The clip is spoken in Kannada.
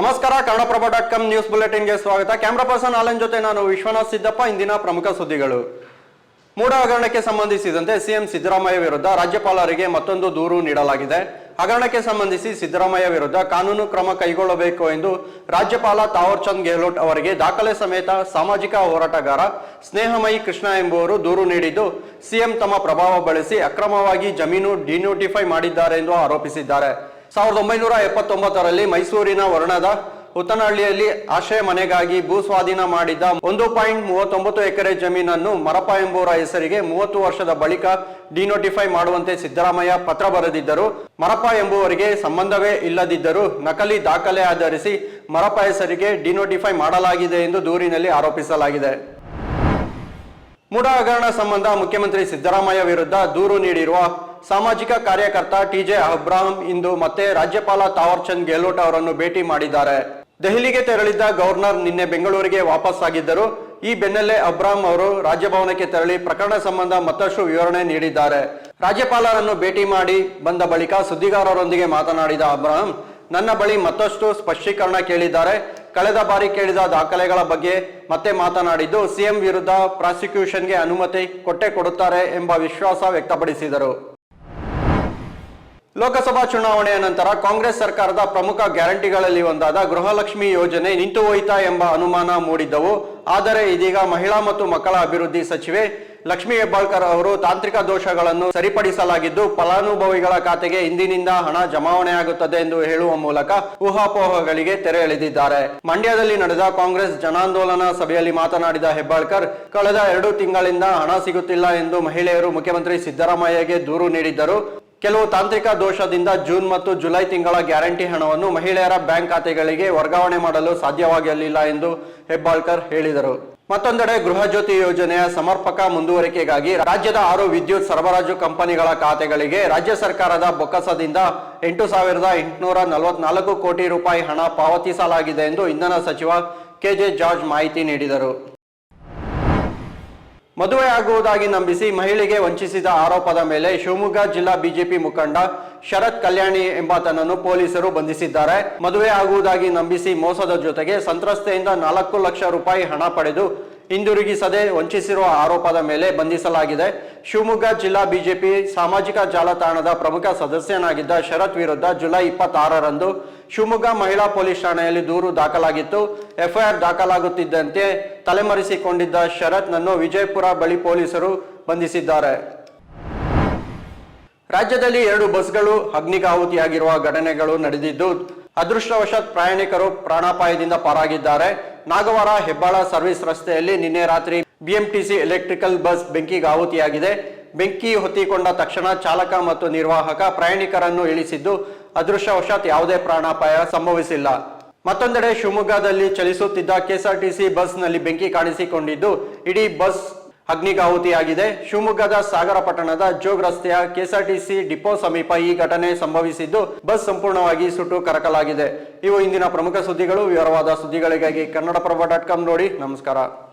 ನಮಸ್ಕಾರ, ಕನ್ನಡಪ್ರಭ ಡಾಟ್ ಕಾಮ್ ನ್ಯೂಸ್ ಬುಲೆಟಿನ್ಗೆ ಸ್ವಾಗತ. ಕ್ಯಾಮ್ರಾ ಪರ್ಸನ್ ಆಲನ್ ಜೊತೆ ನಾನು ವಿಶ್ವನಾಥ್ ಸಿದ್ದಪ್ಪ, ಇಂದಿನ ಪ್ರಮುಖ ಸುದ್ದಿಗಳು. ಮೂಡ ಹಗರಣಕ್ಕೆ ಸಂಬಂಧಿಸಿದಂತೆ ಸಿಎಂ ಸಿದ್ದರಾಮಯ್ಯ ವಿರುದ್ಧ ರಾಜ್ಯಪಾಲರಿಗೆ ಮತ್ತೊಂದು ದೂರು ನೀಡಲಾಗಿದೆ. ಹಗರಣಕ್ಕೆ ಸಂಬಂಧಿಸಿ ಸಿದ್ದರಾಮಯ್ಯ ವಿರುದ್ಧ ಕಾನೂನು ಕ್ರಮ ಕೈಗೊಳ್ಳಬೇಕು ಎಂದು ರಾಜ್ಯಪಾಲ ತಾವರ್ ಚಂದ್ ಗೆಹ್ಲೋಟ್ ಅವರಿಗೆ ದಾಖಲೆ ಸಮೇತ ಸಾಮಾಜಿಕ ಹೋರಾಟಗಾರ ಸ್ನೇಹಮಯಿ ಕೃಷ್ಣ ಎಂಬುವರು ದೂರು ನೀಡಿದ್ದು, ಸಿಎಂ ತಮ್ಮ ಪ್ರಭಾವ ಬಳಸಿ ಅಕ್ರಮವಾಗಿ ಜಮೀನು ಡಿನೋಟಿಫೈ ಮಾಡಿದ್ದಾರೆ ಎಂದು ಆರೋಪಿಸಿದ್ದಾರೆ. ಸಾವಿರದ ಒಂಬೈನೂರ ಎಪ್ಪತ್ತೊಂಬತ್ತರಲ್ಲಿ ಮೈಸೂರಿನ ವರ್ಣದ ಹುತ್ತನಹಳ್ಳಿಯಲ್ಲಿ ಆಶ್ರಯ ಮನೆಗಾಗಿ ಭೂ ಸ್ವಾಧೀನ ಮಾಡಿದ್ದ ಒಂದು ಪಾಯಿಂಟ್ ಮೂವತ್ತೊಂಬತ್ತು ಎಕರೆ ಜಮೀನನ್ನು ಮರಪ ಎಂಬುವರ ಹೆಸರಿಗೆ ಮೂವತ್ತು ವರ್ಷದ ಬಳಿಕ ಡಿನೋಟಿಫೈ ಮಾಡುವಂತೆ ಸಿದ್ದರಾಮಯ್ಯ ಪತ್ರ ಬರೆದಿದ್ದರು. ಮರಪ ಎಂಬುವರಿಗೆ ಸಂಬಂಧವೇ ಇಲ್ಲದಿದ್ದರೂ ನಕಲಿ ದಾಖಲೆ ಆಧರಿಸಿ ಮರಪ ಹೆಸರಿಗೆ ಡಿನೋಟಿಫೈ ಮಾಡಲಾಗಿದೆ ಎಂದು ದೂರಿನಲ್ಲಿ ಆರೋಪಿಸಲಾಗಿದೆ. ಮೂಡ ಹಗರಣ ಸಂಬಂಧ ಮುಖ್ಯಮಂತ್ರಿ ಸಿದ್ದರಾಮಯ್ಯ ವಿರುದ್ಧ ದೂರು ನೀಡಿರುವ ಸಾಮಾಜಿಕ ಕಾರ್ಯಕರ್ತ ಟಿಜೆ ಅಬ್ರಾಹಂ ಇಂದು ಮತ್ತೆ ರಾಜ್ಯಪಾಲ ತಾವರ್ ಚಂದ್ ಗೆಹ್ಲೋಟ್ ಅವರನ್ನು ಭೇಟಿ ಮಾಡಿದ್ದಾರೆ. ದೆಹಲಿಗೆ ತೆರಳಿದ್ದ ಗವರ್ನರ್ ನಿನ್ನೆ ಬೆಂಗಳೂರಿಗೆ ವಾಪಸ್ ಆಗಿದ್ದರು. ಈ ಬೆನ್ನಲ್ಲೇ ಅಬ್ರಾಹಂ ಅವರು ರಾಜ್ಯಭವನಕ್ಕೆ ತೆರಳಿ ಪ್ರಕರಣ ಸಂಬಂಧ ಮತ್ತಷ್ಟು ವಿವರಣೆ ನೀಡಿದ್ದಾರೆ. ರಾಜ್ಯಪಾಲರನ್ನು ಭೇಟಿ ಮಾಡಿ ಬಂದ ಬಳಿಕ ಸುದ್ದಿಗಾರರೊಂದಿಗೆ ಮಾತನಾಡಿದ ಅಬ್ರಾಹಂ, ನನ್ನ ಬಳಿ ಮತ್ತಷ್ಟು ಸ್ಪಷ್ಟೀಕರಣ ಕೇಳಿದ್ದಾರೆ. ಕಳೆದ ಬಾರಿ ಕೇಳಿದ ದಾಖಲೆಗಳ ಬಗ್ಗೆ ಮತ್ತೆ ಮಾತನಾಡಿದ್ದು, ಸಿಎಂ ವಿರುದ್ಧ ಪ್ರಾಸಿಕ್ಯೂಷನ್ಗೆ ಅನುಮತಿ ಕೊಟ್ಟೆ ಕೊಡುತ್ತಾರೆ ಎಂಬ ವಿಶ್ವಾಸ ವ್ಯಕ್ತಪಡಿಸಿದರು. ಲೋಕಸಭಾ ಚುನಾವಣೆಯ ನಂತರ ಕಾಂಗ್ರೆಸ್ ಸರ್ಕಾರದ ಪ್ರಮುಖ ಗ್ಯಾರಂಟಿಗಳಲ್ಲಿ ಒಂದಾದ ಗೃಹಲಕ್ಷ್ಮಿ ಯೋಜನೆ ನಿಂತು ಹೋಯಿತಾ ಎಂಬ ಅನುಮಾನ ಮೂಡಿದ್ದವು. ಆದರೆ ಇದೀಗ ಮಹಿಳಾ ಮತ್ತು ಮಕ್ಕಳ ಅಭಿವೃದ್ಧಿ ಸಚಿವೆ ಲಕ್ಷ್ಮಿ ಹೆಬ್ಬಾಳ್ಕರ್ ಅವರು ತಾಂತ್ರಿಕ ದೋಷಗಳನ್ನು ಸರಿಪಡಿಸಲಾಗಿದ್ದು, ಫಲಾನುಭವಿಗಳ ಖಾತೆಗೆ ಇಂದಿನಿಂದ ಹಣ ಜಮಾವಣೆಯಾಗುತ್ತದೆ ಎಂದು ಹೇಳುವ ಮೂಲಕ ಊಹಾಪೋಹಗಳಿಗೆ ತೆರೆ ಎಳೆದಿದ್ದಾರೆ. ಮಂಡ್ಯದಲ್ಲಿ ನಡೆದ ಕಾಂಗ್ರೆಸ್ ಜನಾಂದೋಲನ ಸಭೆಯಲ್ಲಿ ಮಾತನಾಡಿದ ಹೆಬ್ಬಾಳ್ಕರ್, ಕಳೆದ ಎರಡು ತಿಂಗಳಿಂದ ಹಣ ಸಿಗುತ್ತಿಲ್ಲ ಎಂದು ಮಹಿಳೆಯರು ಮುಖ್ಯಮಂತ್ರಿ ಸಿದ್ದರಾಮಯ್ಯಗೆ ದೂರು ನೀಡಿದ್ದರು. ಕೆಲವು ತಾಂತ್ರಿಕ ದೋಷದಿಂದ ಜೂನ್ ಮತ್ತು ಜುಲೈ ತಿಂಗಳ ಗ್ಯಾರಂಟಿ ಹಣವನ್ನು ಮಹಿಳೆಯರ ಬ್ಯಾಂಕ್ ಖಾತೆಗಳಿಗೆ ವರ್ಗಾವಣೆ ಮಾಡಲು ಸಾಧ್ಯವಾಗಲಿಲ್ಲ ಎಂದು ಹೆಬ್ಬಾಳ್ಕರ್ ಹೇಳಿದರು. ಮತ್ತೊಂದೆಡೆ ಗೃಹಜ್ಯೋತಿ ಯೋಜನೆಯ ಸಮರ್ಪಕ ಮುಂದುವರಿಕೆಗಾಗಿ ರಾಜ್ಯದ ಆರು ವಿದ್ಯುತ್ ಸರಬರಾಜು ಕಂಪನಿಗಳ ಖಾತೆಗಳಿಗೆ ರಾಜ್ಯ ಸರ್ಕಾರದ ಬೊಕ್ಕಸದಿಂದ ಎಂಟು ಸಾವಿರದ ಎಂಟುನೂರ ನಲವತ್ನಾಲ್ಕು ಕೋಟಿ ರೂಪಾಯಿ ಹಣ ಪಾವತಿಸಲಾಗಿದೆ ಎಂದು ಇಂಧನ ಸಚಿವ ಕೆಜೆ ಜಾರ್ಜ್ ಮಾಹಿತಿ ನೀಡಿದರು. ಮದುವೆ ಆಗುವುದಾಗಿ ನಂಬಿಸಿ ಮಹಿಳೆಗೆ ವಂಚಿಸಿದ ಆರೋಪದ ಮೇಲೆ ಶಿವಮೊಗ್ಗ ಜಿಲ್ಲಾ ಬಿಜೆಪಿ ಮುಖಂಡ ಶರತ್ ಕಲ್ಯಾಣಿ ಎಂಬಾತನನ್ನು ಪೊಲೀಸರು ಬಂಧಿಸಿದ್ದಾರೆ. ಮದುವೆ ಆಗುವುದಾಗಿ ನಂಬಿಸಿ ಮೋಸದ ಜೊತೆಗೆ ಸಂತ್ರಸ್ತೆಯಿಂದ ನಾಲ್ಕು ಲಕ್ಷ ರೂಪಾಯಿ ಹಣ ಪಡೆದು ಹಿಂದಿರುಗಿಸದೆ ವಂಚಿಸಿರುವ ಆರೋಪದ ಮೇಲೆ ಬಂಧಿಸಲಾಗಿದೆ. ಶಿವಮೊಗ್ಗ ಜಿಲ್ಲಾ ಬಿಜೆಪಿ ಸಾಮಾಜಿಕ ಜಾಲತಾಣದ ಪ್ರಮುಖ ಸದಸ್ಯನಾಗಿದ್ದ ಶರತ್ ವಿರುದ್ಧ ಜುಲೈ ಇಪ್ಪತ್ತಾರರಂದು ಶಿವಮೊಗ್ಗ ಮಹಿಳಾ ಪೊಲೀಸ್ ಠಾಣೆಯಲ್ಲಿ ದೂರು ದಾಖಲಾಗಿತ್ತು. ಎಫ್ಐಆರ್ ದಾಖಲಾಗುತ್ತಿದ್ದಂತೆ ತಲೆಮರೆಸಿಕೊಂಡಿದ್ದ ಶರತ್ನನ್ನು ವಿಜಯಪುರ ಬಳಿ ಪೊಲೀಸರು ಬಂಧಿಸಿದ್ದಾರೆ. ರಾಜ್ಯದಲ್ಲಿ ಎರಡು ಬಸ್ಗಳು ಅಗ್ನಿಗಾಹುತಿಯಾಗಿರುವ ಘಟನೆಗಳು ನಡೆದಿದ್ದು, ಅದೃಷ್ಟವಶಾತ್ ಪ್ರಯಾಣಿಕರು ಪ್ರಾಣಾಪಾಯದಿಂದ ಪಾರಾಗಿದ್ದಾರೆ. ನಾಗವಾರ ಹೆಬ್ಬಾಳ ಸರ್ವಿಸ್ ರಸ್ತೆಯಲ್ಲಿ ನಿನ್ನೆ ರಾತ್ರಿ ಬಿಎಂಟಿಸಿ ಎಲೆಕ್ಟ್ರಿಕಲ್ ಬಸ್ ಬೆಂಕಿಗೆ ಆಹುತಿಯಾಗಿದೆ ಬೆಂಕಿ ಹೊತ್ತಿಕೊಂಡ ತಕ್ಷಣ ಚಾಲಕ ಮತ್ತು ನಿರ್ವಾಹಕ ಪ್ರಯಾಣಿಕರನ್ನು ಇಳಿಸಿದ್ದು ಅದೃಶ್ಯವಶಾತ್ ಯಾವುದೇ ಪ್ರಾಣಾಪಾಯ ಸಂಭವಿಸಿಲ್ಲ. ಮತ್ತೊಂದೆಡೆ ಶಿವಮೊಗ್ಗದಲ್ಲಿ ಚಲಿಸುತ್ತಿದ್ದ ಕೆಎಸ್ಆರ್ಟಿಸಿ ಬಸ್ನಲ್ಲಿ ಬೆಂಕಿ ಕಾಣಿಸಿಕೊಂಡಿದ್ದು, ಇಡೀ ಬಸ್ ಅಗ್ನಿಗಾಹುತಿಯಾಗಿದೆ. ಶಿವಮೊಗ್ಗದ ಸಾಗರ ಪಟ್ಟಣದ ಜೋಗ್ ರಸ್ತೆಯ ಕೆಎಸ್ಆರ್ಟಿಸಿ ಡಿಪೋ ಸಮೀಪ ಈ ಘಟನೆ ಸಂಭವಿಸಿದ್ದು, ಬಸ್ ಸಂಪೂರ್ಣವಾಗಿ ಸುಟ್ಟು ಕರಕಲಾಗಿದೆ. ಇವು ಇಂದಿನ ಪ್ರಮುಖ ಸುದ್ದಿಗಳು. ವಿವರವಾದ ಸುದ್ದಿಗಳಿಗಾಗಿ ಕನ್ನಡಪ್ರಭ ಡಾಟ್ ಕಾಮ್ ನೋಡಿ. ನಮಸ್ಕಾರ.